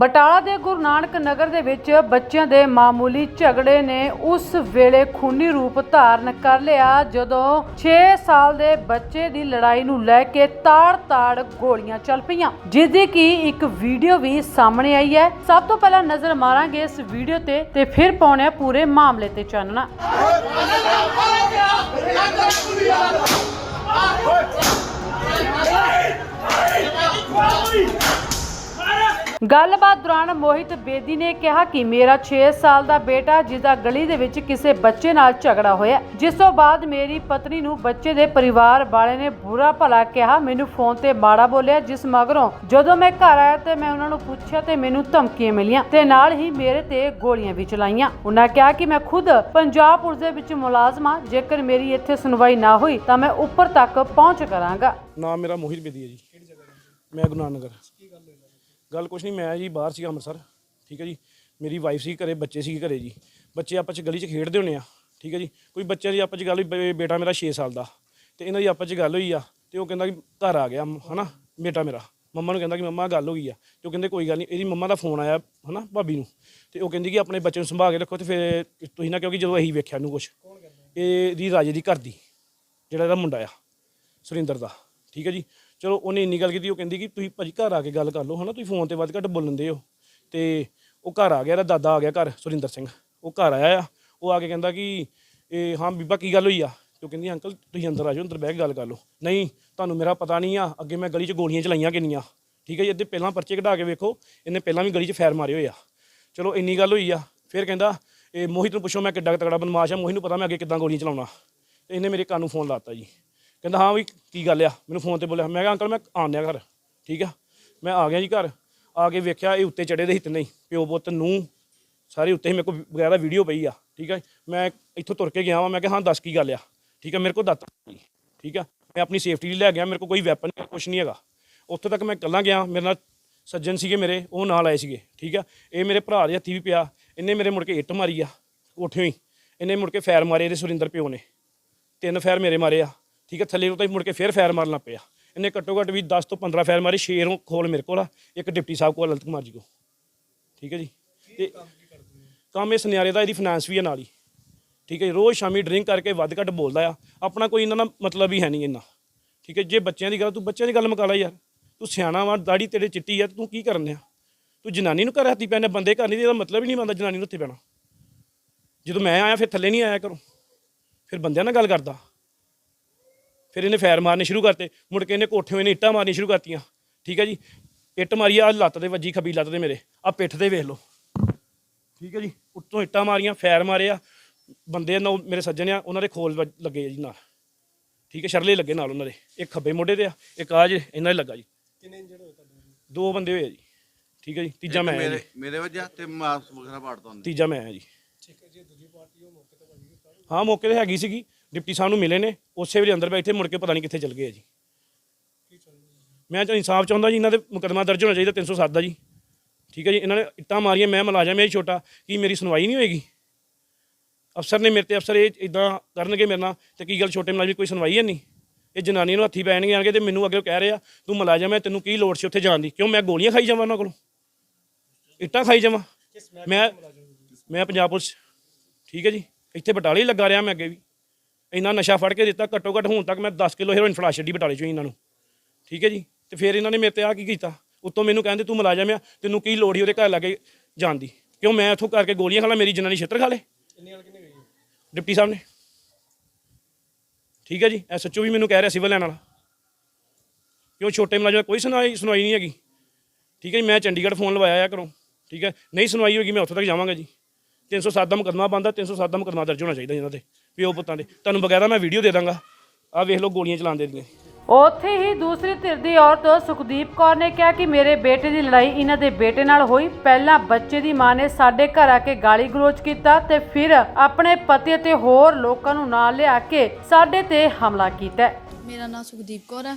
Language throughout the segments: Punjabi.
ਬਟਾਲਾ ਦੇ ਗੁਰੂ ਨਾਨਕ ਨਗਰ ਦੇ ਵਿੱਚ ਬੱਚਿਆਂ ਦੇ ਮਾਮੂਲੀ ਝਗੜੇ ਨੇ ਉਸ ਵੇਲੇ ਖੂਨੀ ਰੂਪ ਧਾਰਨ ਕਰ ਲਿਆ ਜਦੋਂ 6 ਸਾਲ ਦੇ ਬੱਚੇ ਦੀ ਲੜਾਈ ਨੂੰ ਲੈ ਕੇ ਤਾੜ-ਤਾੜ ਗੋਲੀਆਂ ਚੱਲ ਪਈਆਂ ਜਿਸ ਦੀ ਕਿ ਇੱਕ ਵੀਡੀਓ ਵੀ ਸਾਹਮਣੇ ਆਈ ਹੈ ਸਭ ਤੋਂ ਪਹਿਲਾਂ ਨਜ਼ਰ ਮਾਰਾਂਗੇ ਇਸ ਵੀਡੀਓ ਤੇ ਤੇ ਫਿਰ ਪਾਉਣੇ ਆ ਪੂਰੇ ਮਾਮਲੇ ਤੇ ਚਾਨਣਾ ਗੱਲਬਾਤ ਦੌਰਾਨ ਮੋਹਿਤ ਬੇਦੀ ਨੇ ਕਿਹਾ ਕਿ ਮੇਰਾ 6 ਸਾਲ ਦਾ ਬੇਟਾ ਜਿਹਦਾ ਗਲੀ ਦੇ ਵਿੱਚ ਕਿਸੇ ਬੱਚੇ ਨਾਲ ਝਗੜਾ ਹੋਇਆ ਜਿਸ ਤੋਂ ਬਾਅਦ ਮੇਰੀ ਪਤਨੀ ਨੂੰ ਬੱਚੇ ਦੇ ਪਰਿਵਾਰ ਵਾਲੇ ਨੇ ਬੁਰਾ ਭਲਾ ਕਿਹਾ। ਮੈਨੂੰ ਫੋਨ ਤੇ ਮਾੜਾ ਬੋਲਿਆ, ਜਿਸ ਮਗਰੋਂ ਜਦੋਂ ਮੈਂ ਘਰ ਆਇਆ ਤੇ ਮੈਂ ਉਹਨਾਂ ਨੂੰ ਪੁੱਛਿਆ ਤੇ ਮੈਨੂੰ ਧਮਕੀਆਂ ਮਿਲੀਆਂ ਤੇ ਨਾਲ ਹੀ ਮੇਰੇ ਤੇ ਗੋਲੀਆਂ ਵੀ ਚਲਾਈਆਂ। ਉਹਨਾਂ ਕਿਹਾ ਕਿ ਮੈਂ ਖੁਦ ਪੰਜਾਬ ਪੁਲਿਸ ਦੇ ਵਿੱਚ ਮੁਲਾਜ਼ਮ ਹਾਂ। ਜੇਕਰ ਮੇਰੀ ਇੱਥੇ ਸੁਣਵਾਈ ਨਾ ਹੋਈ ਤਾਂ ਮੈਂ ਉੱਪਰ ਤੱਕ ਪਹੁੰਚ ਕਰਾਂਗਾ। ਨਾਮ ਮੇਰਾ ਮੋਹਿਤ ਬੇਦੀ ਹੈ ਜੀ। ਮੈਂ ਗੁਰੂ ਨਾਨਕ ਨਗਰ। ਗੱਲ ਕੁਛ ਨਹੀਂ ਮੈਂ ਜੀ ਬਾਹਰ ਸੀ ਅੰਮ੍ਰਿਤਸਰ, ਠੀਕ ਹੈ ਜੀ। ਮੇਰੀ ਵਾਈਫ ਸੀ ਘਰੇ, ਬੱਚੇ ਸੀ ਘਰੇ ਜੀ। ਬੱਚੇ ਆਪਸ ਚ ਗਲੀ 'ਚ ਖੇਡਦੇ ਹੁੰਦੇ ਆ, ਠੀਕ ਹੈ ਜੀ। ਕੋਈ ਬੱਚਿਆਂ ਦੀ ਆਪਸ ਚ ਗੱਲ ਹੋਈ, ਬੇ- ਬੇਟਾ ਮੇਰਾ 6 ਸਾਲ ਦਾ, ਤੇ ਇਹਨਾਂ ਦੀ ਆਪਸ ਚ ਗੱਲ ਹੋਈ ਆ, ਤੇ ਉਹ ਕਹਿੰਦਾ ਕਿ ਘਰ ਆ ਗਿਆ, ਹਨਾ, ਬੇਟਾ ਮੇਰਾ। ਮੰਮਾ ਨੂੰ ਕਹਿੰਦਾ ਕਿ ਮੰਮਾ, ਗੱਲ ਹੋ ਗਈ ਆ। ਤੇ ਉਹ ਕਹਿੰਦੇ ਕੋਈ ਗੱਲ ਨਹੀਂ ਇਹਦੀ ਮੰਮਾ ਦਾ ਫੋਨ ਆਇਆ, ਹਨਾ, ਭਾਬੀ ਨੂੰ। ਤੇ ਉਹ ਕਹਿੰਦੀ ਕਿ ਆਪਣੇ ਬੱਚੇ ਨੂੰ ਸੰਭਾਲ ਕੇ ਰੱਖੋ ਤੇ ਫਿਰ ਤੁਸੀਂ ਨਾ ਕਿਉਂਕਿ ਜਦੋਂ ਅਸੀਂ ਵੇਖਿਆ ਨੂੰ ਕੁਛ। ਇਹਦੀ ਰਾਜੇ ਦੀ ਘਰ ਦੀ, ਜਿਹੜਾ ਇਹਦਾ ਮੁੰਡਾ ਆ, ਸੁਰਿੰਦਰ ਦਾ, ਠੀਕ ਹੈ ਜੀ। ਚਲੋ ਉਹਨੇ ਇੰਨੀ ਗੱਲ ਕੀਤੀ, ਉਹ ਕਹਿੰਦੀ ਕਿ ਤੁਸੀਂ ਭਾਜੀ ਘਰ ਆ ਕੇ ਗੱਲ ਕਰ ਲਓ, ਹਨਾ? ਤੁਸੀਂ ਫੋਨ ਤੇ ਵੱਧ ਘੱਟ ਬੋਲਣ ਦੇ ਹੋ। ਤੇ ਉਹ ਘਰ ਆ ਗਿਆ, ਇਹਦਾ ਦਾਦਾ ਆ ਗਿਆ ਘਰ, ਸੁਰਿੰਦਰ ਸਿੰਘ। ਉਹ ਘਰ ਆਇਆ ਆ, ਉਹ ਆ ਕੇ ਕਹਿੰਦਾ ਕਿ ਇਹ ਹਾਂ ਬੀਬਾ, ਕੀ ਗੱਲ ਹੋਈ ਆ? ਤੇ ਉਹ ਕਹਿੰਦੀ, ਅੰਕਲ, ਤੁਸੀਂ ਅੰਦਰ ਆ ਜਾਓ, ਅੰਦਰ ਬਹਿ ਕੇ ਗੱਲ ਕਰ ਲਓ। ਨਹੀਂ, ਤੁਹਾਨੂੰ ਮੇਰਾ ਪਤਾ ਨਹੀਂ ਆ, ਅੱਗੇ ਮੈਂ ਗਲੀ 'ਚ ਗੋਲੀਆਂ ਚਲਾਈਆਂ ਕਿੰਨੀਆਂ। ਠੀਕ ਹੈ ਜੀ, ਅੱਧੇ ਪਹਿਲਾਂ ਪਰਚੇ ਕਢਾ ਕੇ ਵੇਖੋ, ਇਹਨੇ ਪਹਿਲਾਂ ਵੀ ਗਲੀ 'ਚ ਫੈਰ ਮਾਰੇ ਹੋਏ ਆ। ਚਲੋ, ਇੰਨੀ ਗੱਲ ਹੋਈ ਆ। ਫਿਰ ਕਹਿੰਦਾ ਇਹ ਮੋਹਿਤ ਨੂੰ ਪੁੱਛੋ, ਮੈਂ ਕਿੱਡਾ ਕੁ ਤਗੜਾ ਬਦਮਾਸ਼ ਆ, ਮੋਹਿਤ ਨੂੰ ਪਤਾ ਮੈਂ ਅੱਗੇ ਕਿੱਦਾਂ ਗੋਲੀਆਂ ਚਲਾਉਣਾ। ਤੇ ਇਹਨੇ ਮੇਰੇ ਕੰਨ ਨੂੰ ਫੋਨ ਲਾਤਾ ਜੀ। ਕਹਿੰਦਾ, ਹਾਂ ਵੀ ਕੀ ਗੱਲ ਆ? ਮੈਨੂੰ ਫੋਨ ਤੇ ਬੋਲਿਆ, ਮੈਂ ਕਿਹਾ ਅੰਕਲ ਮੈਂ ਆਉਂਦਿਆ ਘਰ, ਠੀਕ ਆ? ਮੈਂ ਆ ਗਿਆ ਜੀ ਘਰ। ਆ ਕੇ ਵੇਖਿਆ, ਇਹ ਉੱਤੇ ਚੜੇ ਦੇ ਹਿੱਤ ਨਹੀਂ ਪਿਓ ਪੁੱਤ ਨੂੰ ਸਾਰੇ ਉੱਤੇ ਹੀ ਮੇਰੇ ਕੋਲ ਵਗੈਰਾ ਵੀਡੀਓ ਪਈ ਆ, ਠੀਕ ਆ ਮੈਂ ਇੱਥੋਂ ਤੁਰ ਕੇ ਗਿਆ ਵਾਂ, ਮੈਂ ਕਿਹਾ, ਹਾਂ, ਦੱਸ ਕੀ ਗੱਲ ਆ? ਠੀਕ ਆ, ਮੇਰੇ ਕੋਲ ਦੱਤ ਠੀਕ ਆ? ਮੈਂ ਆਪਣੀ ਸੇਫਟੀ ਲਈ ਲੈ ਗਿਆ, ਮੇਰੇ ਕੋਲ ਕੋਈ ਵੈਪਨ ਕੁਝ ਨਹੀਂ ਹੈਗਾ। ਉੱਥੇ ਤੱਕ ਮੈਂ ਇਕੱਲਾ ਗਿਆ, ਮੇਰੇ ਨਾਲ ਸੱਜਣ ਸੀਗੇ ਮੇਰੇ, ਉਹ ਨਾਲ ਆਏ ਸੀਗੇ, ਠੀਕ ਆ? ਇਹ ਮੇਰੇ ਭਰਾ ਦੇ ਹੱਥੀ ਵੀ ਪਿਆ, ਇਹਨੇ ਮੇਰੇ ਮੁੜ ਕੇ ਇੱਟ ਮਾਰੀ ਆ, ਉੱਠਿਓ ਹੀ, ਇਹਨੇ ਮੁੜ ਕੇ ਫੈਰ ਮਾਰੇ ਇਹਦੇ ਸੁਰਿੰਦਰ ਪਿਓ ਨੇ, ਤਿੰਨ ਫੈਰ ਮੇਰੇ ਮਾਰੇ ਆ। ਠੀਕ ਹੈ ਥੱਲੇ ਉਤਾਈ ਮੁੜ ਕੇ ਫਿਰ ਫੈਰ ਮਾਰਨ ਪਿਆ। ਇਹਨੇ ਘੱਟੋ ਘੱਟ ਵੀ 10 ਤੋਂ 15 ਫੈਰ ਮਾਰੇ ਸ਼ੇਰੋਂ ਖੋਲ ਮੇਰੇ ਕੋਲ ਆ ਇੱਕ ਡਿਪਟੀ ਸਾਹਿਬ ਕੋਲ ਲਲਤ ਕੁਮਾਰ ਜੀ ਕੋ ਠੀਕ ਹੈ ਜੀ? ਤੇ ਕੰਮ ਇਸ ਨਿਆਰੇ ਦਾ ਇਹਦੀ ਫਾਈਨਾਂਸ ਵੀ ਹੈ ਨਾਲ ਹੀ। ਠੀਕ ਹੈ ਜੀ, ਰੋਜ਼ ਸ਼ਾਮੀ ਡਰਿੰਕ ਕਰਕੇ ਵੱਧ ਘੱਟ ਬੋਲਦਾ ਆ। ਆਪਣਾ ਕੋਈ ਇਹਨਾਂ ਨਾਲ ਮਤਲਬ ਹੀ ਹੈ ਨਹੀਂ ਇੰਨਾ। ਠੀਕ ਹੈ ਜੇ ਬੱਚਿਆਂ ਦੀ ਗੱਲ ਤੂੰ ਬੱਚਿਆਂ ਦੀ ਗੱਲ ਮੁਕਾ ਲੈ ਯਾਰ। ਤੂੰ ਸਿਆਣਾ ਵਾ ਦਾੜੀ ਤੇਰੇ ਚਿੱਟੀ ਆ ਤੇ ਤੂੰ ਕੀ ਕਰਨ ਆ ਤੂੰ ਜਨਾਨੀ ਨੂੰ ਘਰ ਹੱਥੀ ਪੈਣੇ ਬੰਦੇ ਘਰ ਨਹੀਂ ਇਹਦਾ ਮਤਲਬ ਹੀ ਨਹੀਂ ਬੰਦਾ ਜਨਾਨੀ ਨੂੰ ਉੱਥੇ ਪੈਣਾ। ਜਦੋਂ ਮੈਂ ਆਇਆ ਫਿਰ ਥੱਲੇ ਨਹੀਂ ਆਇਆ ਕਰੋ ਫਿਰ ਬੰਦਿਆਂ ਨਾਲ ਗੱਲ ਕਰਦਾ। ਫਿਰ ਇਹਨੇ ਫੈਰ ਮਾਰਨੇ ਸ਼ੁਰੂ ਕਰਤੇ। ਮੁੜ ਕੇ ਇਹਨੇ ਕੋਠੇ ਇਹਨੇ ਇੱਟਾਂ ਮਾਰਨੀਆਂ ਸ਼ੁਰੂ ਕਰਤੀਆਂ। ਠੀਕ ਹੈ ਜੀ? ਇੱਟ ਮਾਰੀ ਆ ਲੱਤ ਦੇ ਵੱਜੀ ਖੱਬੀ ਲੱਤ ਦੇ ਮੇਰੇ। ਆ ਪਿੱਠ ਦੇ ਵੇਖ ਲਓ। ਠੀਕ ਹੈ ਜੀ? ਉੱਤੋਂ ਇੱਟਾਂ ਮਾਰੀਆਂ ਫੈਰ ਮਾਰੇ ਆ ਬੰਦੇ ਨਾਲ ਮੇਰੇ ਸੱਜਣ ਆ ਉਹਨਾਂ ਦੇ ਖੋਲ ਵੱਜ- ਲੱਗੇ ਆ ਜੀ ਨਾਲ। ਠੀਕ ਹੈ? ਸ਼ਰਲੇ ਲੱਗੇ ਨਾਲ ਉਹਨਾਂ ਦੇ। ਇੱਕ ਖੱਬੇ ਮੋਢੇ ਤੇ ਆ ਇੱਕ ਆ ਜੇ ਇਹਨਾਂ ਦੇ ਲੱਗਾ ਜੀ। ਕਿੰਨੇ ਇੰਜਰਡ ਹੋਏ ਤੁਹਾਡੇ ਦੋ ਬੰਦੇ ਹੋਏ ਆ ਜੀ। ਠੀਕ ਹੈ ਜੀ? ਤੀਜਾ ਮੈਂ ਆ ਮੇਰੇ ਜੀ। ਮੇਰੇ ਵਜ੍ਹਾ ਤੇ ਮਾਸ ਵਗੈਰਾ ਪਾੜ ਤੋਂ ਤੀਜਾ ਮੈਂ ਆ ਜੀ। ਠੀਕ ਹੈ ਜੀ ਦੂਜੀ ਪਾਰਟੀ ਉਹ ਮੌਕੇ ਤੇ ਭਾਜੀ। ਹਾਂ ਮੌਕੇ ਤੇ ਹੈਗੀ ਸੀਗੀ। ਡਿਪਟੀ ਸਾਹਿਬ ਨੂੰ ਮਿਲੇ ਨੇ ਉਸੇ ਵੇਲੇ ਅੰਦਰ ਬੈਠੇ ਮੁੜ ਕੇ ਪਤਾ ਨਹੀਂ ਕਿੱਥੇ ਚਲ ਗਏ ਆ ਜੀ। ਮੈਂ ਤਾਂ ਇਨਸਾਫ ਚਾਹੁੰਦਾ ਜੀ ਇਹਨਾਂ ਦੇ ਮੁਕੱਦਮਾ ਦਰਜ ਹੋਣਾ ਚਾਹੀਦਾ 307 ਦਾ ਜੀ। ਠੀਕ ਹੈ ਜੀ ਇਹਨਾਂ ਨੇ ਇੱਟਾਂ ਮਾਰੀਆਂ ਮੈਂ ਮੁਲਾਜ਼ਮ ਹਾਂ ਜੀ ਛੋਟਾ ਕੀ ਮੇਰੀ ਸੁਣਵਾਈ ਨਹੀਂ ਹੋਏਗੀ? ਅਫਸਰ ਨੇ ਮੇਰੇ ਤੇ ਅਫਸਰ ਇਹ ਇਦਾਂ ਕਰਨਗੇ ਮੇਰੇ ਨਾਲ ਤੇ ਕੀ ਗੱਲ ਛੋਟੇ ਮੁਲਾਜ਼ਮ ਕੋਈ ਸੁਣਵਾਈ ਹੈ ਨਹੀਂ? ਇਹ ਜਨਾਨੀ ਨੂੰ ਹੱਥੀ ਪੈਣਗੇ ਆਣਗੇ ਤੇ ਮੈਨੂੰ ਅੱਗੇ ਕਹਿ ਰਹੇ ਆ ਤੂੰ ਮੁਲਾਜ਼ਮ ਹੈ ਤੈਨੂੰ ਕੀ ਲੋੜ ਸੀ ਉੱਥੇ ਜਾਣ ਦੀ? ਕਿਉਂ ਮੈਂ ਗੋਲੀਆਂ ਖਾਈ ਜਾਵਾਂ ਉਹਨਾਂ ਕੋਲੋਂ? ਇੱਟਾਂ ਖਾਈ ਜਾਵਾਂ? ਮੈਂ ਮੈਂ ਪੰਜਾਬ ਪੁਲਿਸ ਠੀਕ ਹੈ ਜੀ ਇੱਥੇ ਬਟਾਲੇ ਲੱਗਾ ਰਿਹਾ ਮੈਂ ਅੱਗੇ ਵੀ। ਇੰਨਾ ਨਸ਼ਾ ਫੜ ਕੇ ਦਿੱਤਾ ਘੱਟੋ ਘੱਟ ਹੁਣ ਤੱਕ ਮੈਂ 10 ਕਿਲੋ ਹੈਰੋਇਨ ਫੜਾ ਛੱਡੀ ਬਟਾਲੇ ਚੋਂ ਇਹਨਾਂ ਨੂੰ। ਠੀਕ ਹੈ ਜੀ? ਤੇ ਫਿਰ ਇਹਨਾਂ ਨੇ ਮੇਰੇ ਤੇ ਆ ਕੀ ਕੀਤਾ? ਉੱਤੋਂ ਮੈਨੂੰ ਕਹਿੰਦੇ ਤੂੰ ਮੁਲਾਜ਼ਮ ਆ ਤੈਨੂੰ ਕੀ ਲੋੜ ਹੀ ਉਹਦੇ ਘਰ ਲੱਗੇ ਜਾਣ ਦੀ? ਕਿਉਂ ਮੈਂ ਇੱਥੋਂ ਕਰਕੇ ਗੋਲੀਆਂ ਖਾ ਲਾਂ ਮੇਰੀ ਜਨਾਨੀ ਛਿੱਤਰ ਖਾ ਲੇ? ਡਿਪਟੀ ਸਾਹਿਬ ਨੇ। ਠੀਕ ਹੈ ਜੀ? ਐਸਐਚਓ ਵੀ ਮੈਨੂੰ ਕਹਿ ਰਿਹਾ ਸਿਵਲ ਲੈਣ ਵਾਲਾ। ਕਿਉਂ ਛੋਟੇ ਮੁਲਾਜ਼ਮ ਕੋਈ ਸੁਣਵਾਈ ਸੁਣਵਾਈ ਨਹੀਂ ਹੈਗੀ? ਠੀਕ ਹੈ ਜੀ? ਮੈਂ ਚੰਡੀਗੜ੍ਹ ਫੋਨ ਲਵਾਇਆ ਆ ਘਰੋਂ। ਠੀਕ ਹੈ? ਨਹੀਂ ਸੁਣਵਾਈ ਹੋਏਗੀ ਮੈਂ ਉੱਥੇ ਤੱਕ ਜਾਵਾਂਗਾ ਜੀ। 307 ਦਾ ਮੁਕੱਦਮਾ ਬੰਦਾ 307 ਦਾ ਮੁਕੱਦਮਾ ਦਰਜ ਹੋਣਾ ਚਾਹੀਦਾ ਇਹਨਾਂ ਤੇ। ਪਿਓ ਪੁੱਤਾਂ ਦੇ। ਤੁਹਾਨੂੰ ਬਗੈਰਾ ਮੈਂ ਵੀਡੀਓ ਦੇ ਦਾਂਗਾ। ਆਹ ਵੇਖ ਲਓ ਗੋਲੀਆਂ ਚਲਾਉਂਦੇ ਦੀਆਂ। ਉੱਥੇ ਹੀ ਦੂਸਰੀ ਧਿਰ ਦੀ ਔਰਤ ਸੁਖਦੀਪ ਕੌਰ ਨੇ ਕਿਹਾ ਕਿ ਮੇਰੇ ਬੇਟੇ ਦੀ ਲੜਾਈ ਇਹਨਾਂ ਦੇ ਬੇਟੇ ਨਾਲ ਹੋਈ। ਪਹਿਲਾਂ ਬੱਚੇ ਦੀ ਮਾਂ ਨੇ ਸਾਡੇ ਘਰ ਆ ਕੇ ਗਾਲੀ ਗਲੋਚ ਕੀਤਾ ਤੇ ਫਿਰ ਆਪਣੇ ਪਤੀ ਅਤੇ ਹੋਰ ਲੋਕਾਂ ਨੂੰ ਨਾਲ ਲਿਆ ਕੇ ਸਾਡੇ ਤੇ ਹਮਲਾ ਕੀਤਾ ਹੈ। ਮੇਰਾ ਨਾਮ ਸੁਖਦੀਪ ਕੌਰ ਹੈ।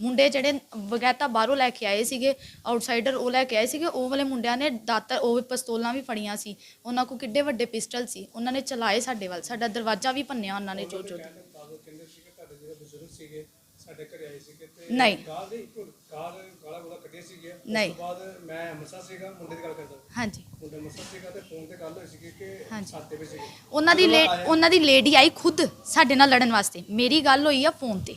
ਮੁੰਡੇ ਜਿਹੜੇ ਬਗੈਤਾ ਬਾਹਰੋਂ ਲੈ ਕੇ ਆਏ ਸੀਗੇ ਆਊਟਸਾਈਡਰ ਉਹ ਲੈ ਕੇ ਆਏ ਸੀਗੇ ਉਹ ਵਾਲੇ ਮੁੰਡਿਆਂ ਨੇ ਦਾਤਰ ਉਹ ਪਿਸਤੌਲਾਂ ਵੀ ਫੜੀਆਂ ਸੀ। ਉਹਨਾਂ ਕੋਲ ਕਿੱਡੇ ਵੱਡੇ ਪਿਸਟਲ ਸੀ। ਉਹਨਾਂ ਨੇ ਚਲਾਏ ਸਾਡੇ ਵੱਲ। ਸਾਡਾ ਦਰਵਾਜ਼ਾ ਵੀ ਭੰਨਿਆ ਉਹਨਾਂ ਨੇ ਕਹਿੰਦੇ ਕਿ ਤੁਹਾਡੇ ਜਿਹੜੇ ਬਜ਼ੁਰਗ ਸੀਗੇ ਸਾਡੇ ਘਰੇ ਆਏ ਸੀਗੇ ਤੇ ਨਹੀਂ। ਗਾਲ ਦੇ ਗਾਲ ਗਾਲਾਂ ਗੋਲਾ ਕੱਢੀਆਂ ਸੀਗੀਆਂ। ਉਸ। ਤੋਂ ਬਾਅਦ ਮੈਂ ਅੰਮ੍ਰਿਤਸਰ ਸੀਗਾ ਮੁੰਡੇ ਦੀ ਗੱਲ ਕਰਦਾ। ਹਾਂਜੀ। ਮੁੰਡਾ ਅੰਮ੍ਰਿਤਸਰ ਸੀਗਾ ਤੇ ਫੋਨ ਤੇ ਗੱਲ ਹੋਈ ਸੀਗੀ ਕਿ ਹਾਂਜੀ। ਸਾਤੇ ਵਿੱਚ ਸੀਗੇ। ਉਹਨਾਂ ਦੀ ਲੇ ਉਹਨਾਂ ਦੀ ਲੇਡੀ ਆਈ ਖੁਦ ਸਾਡੇ ਨਾਲ ਲੜਨ ਵਾਸਤੇ। ਮੇਰੀ ਗੱਲ ਹੋਈ ਆ ਫੋਨ ਤੇ।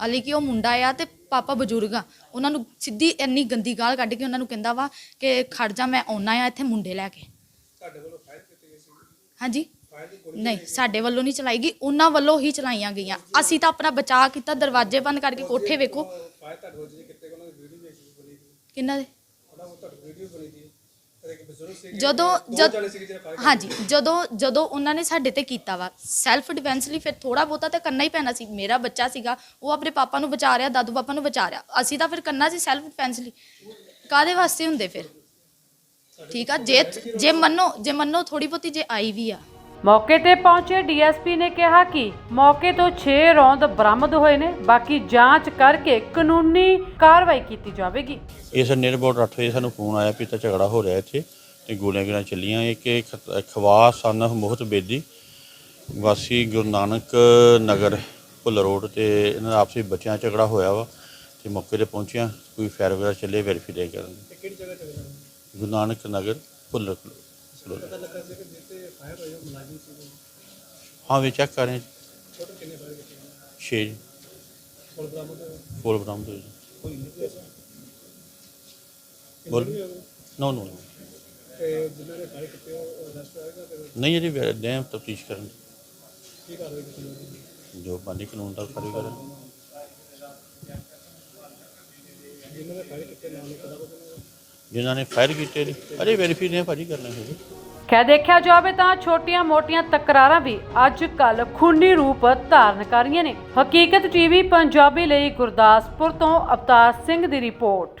ਹਾਲੇ ਕਿ ਉਹ ਮੁੰਡਾ ਆ ਤੇ ਪਾਪਾ ਬਜ਼ੁਰਗ ਆ। ਉਹਨਾਂ ਨੂੰ ਸਿੱਧੀ ਇੰਨੀ ਗੰਦੀ ਗਾਲ ਕੱਢ ਕੇ ਉਹਨਾਂ ਨੂੰ ਕਹਿੰਦਾ ਵਾ ਕਿ ਖੜ ਜਾ ਮੈਂ ਆਉਣਾ ਆ ਇੱਥੇ ਮੁੰਡੇ ਲੈ ਕੇ। ਤੁਹਾਡੇ ਵੱਲੋਂ ਫਾਇਰ ਕੀਤੀ ਗਈ ਸੀ ਹਾਂਜੀ। ਨਹੀਂ ਸਾਡੇ ਵੱਲੋਂ ਨਹੀਂ ਚਲਾਈ ਗਈ। ਉਹਨਾਂ ਵੱਲੋਂ ਹੀ ਚਲਾਈਆਂ ਗਈਆਂ। ਅਸੀਂ ਤਾਂ ਆਪਣਾ ਬਚਾਅ ਕੀਤਾ ਦਰਵਾਜ਼ੇ ਬੰਦ ਕਰਕੇ ਕੋਠੇ ਵੇਖੋ। ਫਾਇਰ ਤੁਹਾਡੇ ਵੱਲ ਵੀਡੀਓ ਬਣੀ ਕਿੰਨਾ ਦੇ? ਉਹਨਾਂ ਉਹ ਤੁਹਾਡੀ ਵੀਡੀਓ ਬਣੀ ਦੀ ਜਦੋਂ ਜਦ ਹਾਂਜੀ ਜਦੋਂ ਜਦੋਂ ਉਹਨਾਂ ਨੇ ਸਾਡੇ ਤੇ ਕੀਤਾ ਵਾ ਸੈਲਫ ਡਿਫੈਂਸ ਲਈ ਫਿਰ ਥੋੜਾ ਬਹੁਤਾ ਤਾਂ ਕਰਨਾ ਹੀ ਪੈਣਾ ਸੀ। ਮੇਰਾ ਬੱਚਾ ਸੀਗਾ ਉਹ ਆਪਣੇ ਪਾਪਾ ਨੂੰ ਬਚਾ ਰਿਹਾ ਦਾਦੂ ਪਾਪਾ ਨੂੰ ਬਚਾ ਰਿਹਾ। ਅਸੀਂ ਤਾਂ ਫਿਰ ਕਰਨਾ ਸੀ ਸੈਲਫ ਡਿਫੈਂਸ ਲਈ। ਕਾਦੇ ਵਾਸਤੇ ਹੁੰਦੇ ਫਿਰ? ਠੀਕ ਆ ਜੇ ਜੇ ਮੰਨੋ ਜੇ ਮੰਨੋ ਥੋੜੀ ਬਹੁਤੀ ਜੇ ਆਈ ਵੀ ਆ। ਮੌਕੇ ਤੇ ਪਹੁੰਚੇ ਡੀਐਸਪੀ ਨੇ ਕਿਹਾ ਕਿ ਮੌਕੇ ਤੋਂ 6 ਰੌਂਦ ਬਰਾਮਦ ਹੋਏ ਨੇ, ਬਾਕੀ ਜਾਂਚ ਕਰਕੇ ਕਾਨੂੰਨੀ ਕਾਰਵਾਈ ਕੀਤੀ ਜਾਵੇਗੀ। ਇਸ ਨਿਅਰ 8 ਵਜੇ ਸਾਨੂੰ ਫੋਨ ਆਇਆ ਵੀ ਤਾਂ ਝਗੜਾ ਹੋ ਰਿਹਾ ਇੱਥੇ ਤੇ ਗੋਲੀਆਂ ਗੋਲੀਆਂ ਚੱਲੀਆਂ। ਇੱਕ ਇਹ ਖ- ਖਵਾਸ ਸਨ ਮੋਹਤ ਬੇਦੀ, ਵਾਸੀ ਗੁਰੂ ਨਾਨਕ ਨਗਰ ਭੁੱਲ ਰੋਡ ਤੇ ਇਹਨਾਂ ਦਾ ਆਪਸੀ ਬੱਚਿਆਂ 'ਚ ਝਗੜਾ ਹੋਇਆ ਵਾ ਤੇ ਮੌਕੇ ਤੇ ਪਹੁੰਚਿਆ, ਕੋਈ ਫਾਇਰ ਵਗੈਰਾ ਚੱਲੇ, ਵੈਰੀਫਾਈ ਕਰਨ। ਕਿਹੜੀ ਜਗ੍ਹਾ ਚੱਲਦਾ ਗੁਰੂ ਨਾਨਕ ਨਗਰ ਭੁੱਲਰ ਪਤਾ ਲੱਗਾ ਸੀ ਕਿ ਜਿੱਤੇ ਫਾਇਰ ਹੋਇਆ ਉਹ ਮੁਲਾਜ਼ਮ ਸੀਗੇ ਹਾਂ ਵੀ ਚੈੱਕ ਕਰ ਰਹੇ ਟੋਟਲ ਕਿੰਨੇ ਫਾਇਰ ਕੀਤੇ 6 ਕੋਲ ਬਰਾਮਦ ਹੋਇਆ? ਫੋਲ ਬਰਾਮਦ ਹੋਏ ਕੋਈ ਨਹੀਂ ਬੋਲ? ਨੋ ਨੋ ਤੇ ਜਿਨ੍ਹਾਂ ਨੇ ਫਾਇਰ ਕੀਤੇ ਉਹ ਅਰੈਸਟ ਹੋਏਗਾ ਤੇ ਨਹੀਂ ਇਹਦੀ ਡੈਮ ਤਫਤੀਸ਼ ਕਰਨ। ਕੀ ਕਾਰਵਾਈ ਕੀਤੀ ਜਾਊਗੀ ਜੋ ਬੰਦੀ ਕਾਨੂੰਨ ਦਾ ਕਰੀ। ਕਰਨ ਜਿਨ੍ਹਾਂ ਨੇ ਫਾਇਰ ਕੀਤੇ ਨਾਮ ਨਹੀਂ ਪਤਾ ਕੋਈ ਜਿਨ੍ਹਾਂ ਨੇ ਫਾਇਰ ਕੀਤੇ ਅਰੇ ਵੈਰੀਫਾਈ ਨੇ ਭਾਜੀ ਕਰਨਾ ਹੈ ਖੈ ਦੇਖਿਆ ਜਾਵੇ ਤਾਂ ਛੋਟੀਆਂ-ਮੋਟੀਆਂ ਤਕਰਾਰਾਂ ਵੀ ਅੱਜ ਕੱਲ ਖੂਨੀ ਰੂਪ ਧਾਰਨ ਕਰ ਰਹੀਆਂ ਨੇ। ਹਕੀਕਤ ਟੀਵੀ ਪੰਜਾਬੀ ਲਈ ਗੁਰਦਾਸਪੁਰ ਤੋਂ ਅਵਤਾਰ ਸਿੰਘ ਦੀ ਰਿਪੋਰਟ।